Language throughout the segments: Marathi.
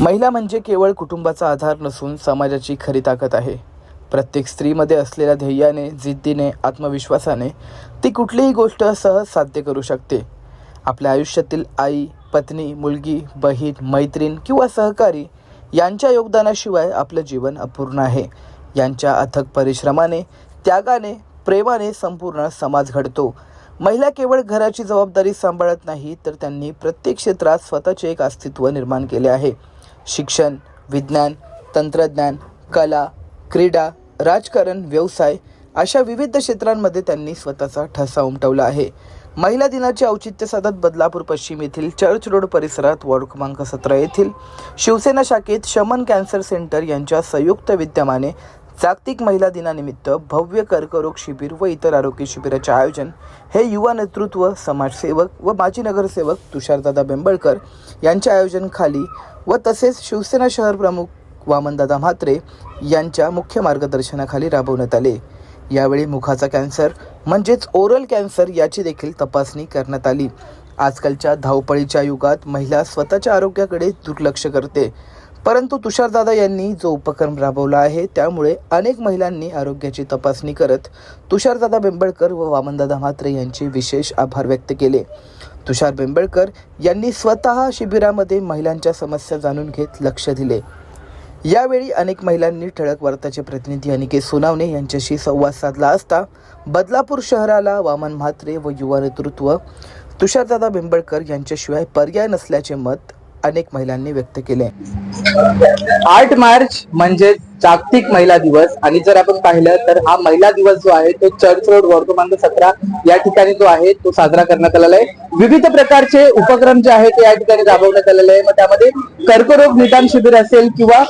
महिला म्हणजे केवळ कुटुंबाचा आधार नसून समाजाची खरी ताकद आहे. प्रत्येक स्त्रीमध्ये असलेल्या ध्येयाने जिद्दीने आत्मविश्वासाने ती कुठलीही गोष्ट सहज साध्य करू शकते. आपल्या आयुष्यातील आई पत्नी मुलगी बहीण मैत्रीण किंवा सहकारी यांच्या योगदानाशिवाय आपलं जीवन अपूर्ण आहे. यांच्या अथक परिश्रमाने त्यागाने प्रेमाने संपूर्ण समाज घडतो. महिला केवळ घराची जबाबदारी सांभाळत नाही तर त्यांनी प्रत्येक क्षेत्रात स्वतःचे एक अस्तित्व निर्माण केले आहे. शिक्षण विज्ञान तंत्रज्ञान कला क्रीडा राजकारण व्यवसाय अशा विविध क्षेत्रांमध्ये त्यांनी स्वतःचा ठसा उमटवला आहे. महिला दिनाचे औचित्य साधत बदलापूर पश्चिम येथील चर्च रोड परिसरात वॉर्ड क्रमांक सतरा येथील शिवसेना शाखेत शमन कॅन्सर सेंटर यांच्या संयुक्त विद्यमाने जागतिक महिला दिनानिमित्त भव्य कर्करोग शिबिर व इतर आरोग्य शिबिराचे आयोजन हे युवा नेतृत्व समाजसेवक व माजी नगरसेवक तुषारदादा बेंबळकर यांच्या आयोजनखाली व तसेच शिवसेना शहर प्रमुख वामनदादा म्हात्रे यांच्या मुख्य मार्गदर्शनाखाली राबवण्यात आले. यावेळी मुखाचा कॅन्सर म्हणजेच ओरल कॅन्सर याची देखील तपासणी करण्यात आली. आजकालच्या धावपळीच्या युगात महिला स्वतःच्या आरोग्याकडे दुर्लक्ष करते. परंतु तुषारदादा यांनी जो उपक्रम राबवला आहे त्यामुळे अनेक महिलांनी आरोग्याची तपासणी करत तुषारदादा बेंबळकर व वामनदादा म्हात्रे यांचे विशेष आभार व्यक्त केले. तुषार बेंबळकर यांनी स्वतः शिबिरामध्ये महिलांच्या समस्या जाणून घेत लक्ष दिले. यावेळी अनेक महिलांनी ठळक वार्ताचे प्रतिनिधी अनिकेत सोनावणे यांच्याशी संवाद साधला असता बदलापूर शहराला वामन म्हात्रे व युवा नेतृत्व तुषारदादा बेंबळकर यांच्याशिवाय पर्याय नसल्याचे मत अनेक महिलांनी व्यक्त केले. आठ मार्च म्हणजे जागतिक महिला दिवस आणि जर आपण पाहिलं तर हा महिला दिवस जो आहे तो चर्च रोड वर्तमान सतरा या ठिकाणी जो आहे तो साजरा करण्यात आलेला आहे. विविध प्रकारचे उपक्रम जे आहेत ते या ठिकाणी राबवण्यात आलेले आहे. मग त्यामध्ये कर्करोग निदान शिबिर असेल किंवा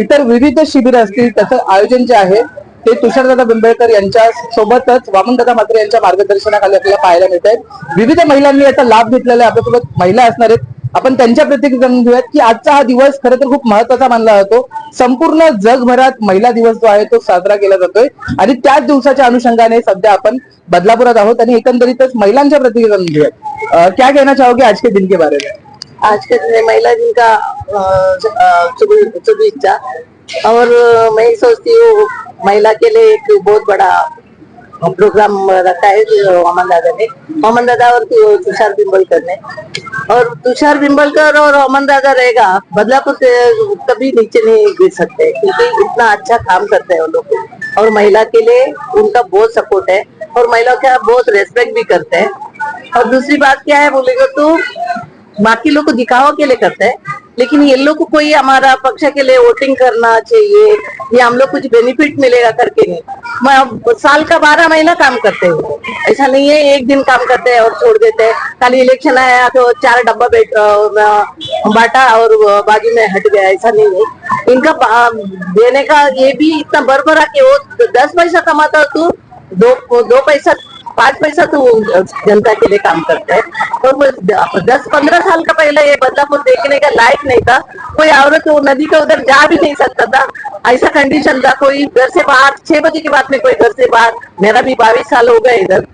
इतर विविध शिबिर असतील त्याचं आयोजन जे आहे ते तुषारदादा बिंबेडकर यांच्या सोबतच वामनदादा म्हात्रे यांच्या मार्गदर्शनाखाली आपल्याला पाहायला मिळत आहेत विविध महिलांनी याचा लाभ घेतलेला आहे. आपल्यासोबत महिला असणार आहेत. आपण त्यांच्या प्रतिक्रिया जाणून घेऊयात की आजचा हा दिवस खरं तर खूप महत्त्वाचा मानला जातो. संपूर्ण जगभरात महिला दिवस जो आहे तो साजरा केला जातोय. आणि त्याच दिवसाच्या अनुषंगाने सध्या आपण बदलापुरात आहोत आणि एकंदरीतच महिलांच्या प्रतिक्रिया जाणून घेऊयात. क्या कहना चाहोगे आज के दिन के बारे में? आज के दिन में महिला दिन का शुभ- शुभेच्छा. और मैं सोचती हूँ महिला के लिए एक बहुत बड़ा प्रोग्राम रखा है अमन दादा ने। अमन दादा और तुषार बिम्बलकर ने। और तुषार बिंबलकर और अमन दादा रहेगा, बदलापुर से कभी नीचे नहीं गिर सकते, क्योंकि इतना अच्छा काम करते हैं वो लोग। और महिला के लिए उनका बहुत सपोर्ट है, और महिलाओं का बहुत रेस्पेक्ट भी करते हैं। और दूसरी बात क्या है, बोलेगा तो? बाकी लोग को दिखावा के लिए करते हैं। लेकिन ये लोग को कोई हमारा पक्ष के लिए वोटिंग करना चाहिए, या हम लोग कुछ बेनिफिट मिलेगा करके नहीं। मैं साल का बारह महीना काम करते हैं। ऐसा नहीं है, एक दिन काम करते हैं और छोड़ देते हैं। कल इलेक्शन आया तो चार डब्बा बैठ बांटा और बाजू में हट गया, ऐसा नहीं है। इनका देने का ये भी इतना बरबरा कि वो दस पैसा कमाता तू, दो दो पैसा पाँच पैसा तो जनता के लिए काम करता है. और वो दस पंद्रह साल का पहले ये बदलापुर देखने का लायक नहीं था कोई औरत वो नदी का उधर जा भी नहीं सकता था. ऐसा कंडीशन था, कोई घर से बाहर, छह बजे के बाद में कोई घर से बाहर. मेरा भी बाईस साल हो गए इधर.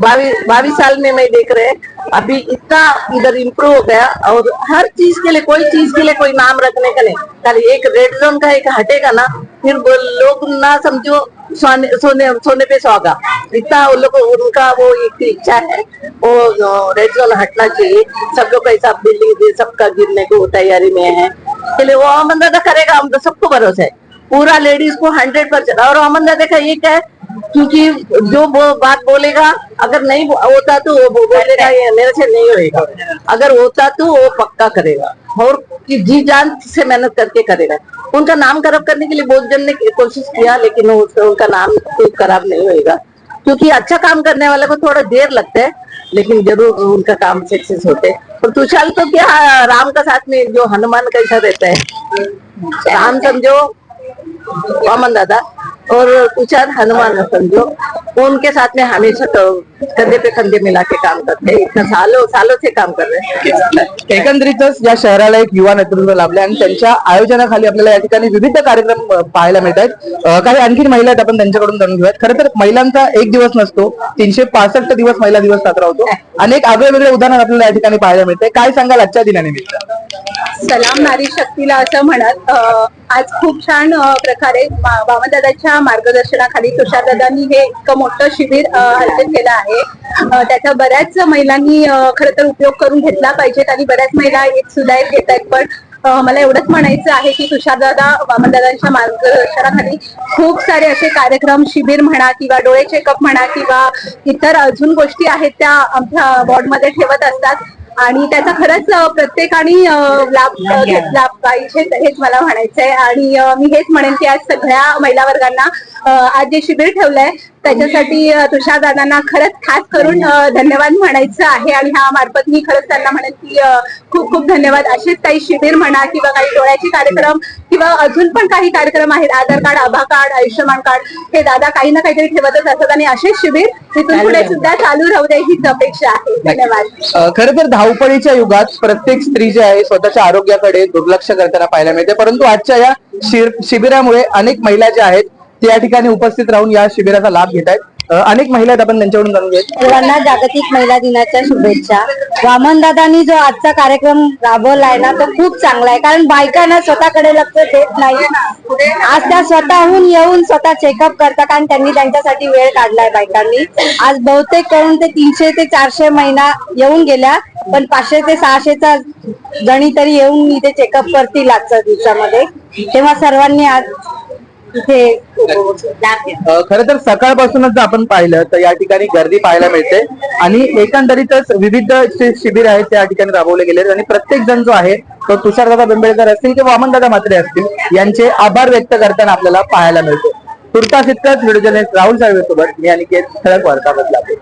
बाईस बाईस साल में मैं देख रहे अभी इतना इधर इम्प्रूव हो गया और हर चीज़ के लिए, कोई चीज़ के लिए कोई नाम रखने का नहीं. खाली एक रेड जोन का एक हटेगा ना, फिर लोग ना समझो, सोने सोने सोने पे सुहागा इतना वो लोग, उनका वो एक इच्छा है। वो रेड जोन हटना चाहिए। सब लोग ऐसा बिल्डिंग सबका गिरने को तैयारी में है। इसलिए वो अमन दादा करेगा, हम तो सबको भरोसा है। पूरा लेडीज़ को हंड्रेड परसेंट और अमन दादा का ये क्या है? क्योंकि जो वो बात बोलेगा, अगर नहीं होता तो वो बोलेगा, ये मेरे से नहीं होएगा। अगर होता तो वो पक्का करेगा। और जी जान से मेहनत करके करेगा। उनका नाम खराब करने के लिए बहुत जन ने कोशिश किया, लेकिन उनका नाम खराब नहीं होएगा। क्योंकि अच्छा काम करने वाले को थोड़ा देर लगता है, लेकिन ज़रूर उनका काम सक्सेस होते और तुषाल तो क्या, राम का साथ में जो हनुमान कैसा रहता है। राम समझो, वामन दादा। और तुषार हनुमान समझो। उनके साथ में हमेशा तो कंधे पे कंधे मिला के काम करते इतना सालों सालों से काम कर रहे हैं। एकंदरीतच या शहराला एक युवा नेतृत्व लाभले आणि त्यांच्या आयोजनाखाली आपल्याला या ठिकाणी विविध कार्यक्रम पाहायला मिळत आहेत काही आणखी महिला आहेत आपण त्यांच्याकडून जाणून घेऊयात. खरं तर महिलांचा एक दिवस नसतो तीनशे पासष्ट दिवस महिला दिवस साजरा होतो. अनेक आगळे वेगळे उदाहरण आपल्याला या ठिकाणी पाहायला मिळते काय सांगाल आजच्या दिनानिमित्त? सलाम नारी शक्तीला असं म्हणत आज खूप छान प्रकारे मा- वामनदादाच्या मार्गदर्शनाखाली तुषारदादांनी हे इतकं मोठं शिबिर अ, आयोजित केलं आहे. त्याचा बऱ्याच महिलांनी खर तर उपयोग करून घेतला पाहिजेत आणि बऱ्याच महिला एक सुद्धा एक घेत आहेत. पण मला एवढंच म्हणायचं आहे की तुषारदादा वामनदादांच्या मार्गदर्शनाखाली खूप सारे असे कार्यक्रम शिबिर म्हणा किंवा डोळे चेकअप म्हणा किंवा इतर अजून गोष्टी आहेत त्या आमच्या वॉर्डमध्ये ठेवत असतात. आणि त्याचा खरंच प्रत्येकाने लाभ घेतला. पाहिजे हेच मला म्हणायचंय. आणि मी हेच म्हणेन की आज सगळ्या महिला वर्गांना आज जे शिबिर ठेवलंय त्याच्यासाठी तुषार दादांना खरंच खास करून धन्यवाद म्हणायचं आहे. आणि ह्या मार्फत मी खरंच त्यांना म्हणेन की खूप खूप धन्यवाद. असेच काही शिबिर म्हणा किंवा काही डोळ्याचे कार्यक्रम किंवा अजून पण काही कार्यक्रम आहेत Aadhaar card Abha card Ayushman card हे दादा काही ना काहीतरी ठेवतच असतात आणि असेच शिबिर इथून पुढे सुद्धा चालू राहू दे हीच अपेक्षा आहे. धन्यवाद. खर तर धावपळीच्या युगात प्रत्येक स्त्री जी आहे स्वतःच्या आरोग्याकडे दुर्लक्ष करताना पाहायला मिळते. परंतु आजच्या या शिबिरामुळे अनेक महिला ज्या आहेत ते या ठिकाणी उपस्थित राहून या शिबिराचा लाभ घेत आहेत. अनेक महिला आहेत आपण त्यांच्याकडून जाणून घेत सर्वांना जागतिक महिला दिनाच्या शुभेच्छा. वामन दादांनी जो आजचा कार्यक्रम राबवलाय ना तो खूप चांगला आहे. कारण बायकांना स्वतःकडे लक्ष देत नाही. आज त्या स्वतःहून येऊन स्वतः चेकअप करतात कारण त्यांनी त्यांच्यासाठी वेळ काढलाय बायकांनी. आज बहुतेक करून ते तीनशे ते चारशे महिना येऊन गेल्या पण पाचशे ते सहाशेचा जणी तरी येऊन इथे चेकअप करतील आजच्या दिवसामध्ये. तेव्हा सर्वांनी आज इथे लाभ घ्या खर तर सकाळपासूनच जर आपण पाहिलं तर या ठिकाणी गर्दी पाहायला मिळते. आणि एकंदरीतच विविध जे शिबिर आहेत त्या ठिकाणी राबवले गेले आहेत आणि प्रत्येक जण जो आहे तो तुषारदादा बेंबेडकर असतील किंवा वामनदादा म्हात्रे असतील यांचे आभार व्यक्त करताना आपल्याला पाहायला मिळते. तुर्तास इतकंच व्हिडिओ जर्नलिस्ट राहुल साळवे सोबत मी अनिकेत ठळक वार्ता बदलापूर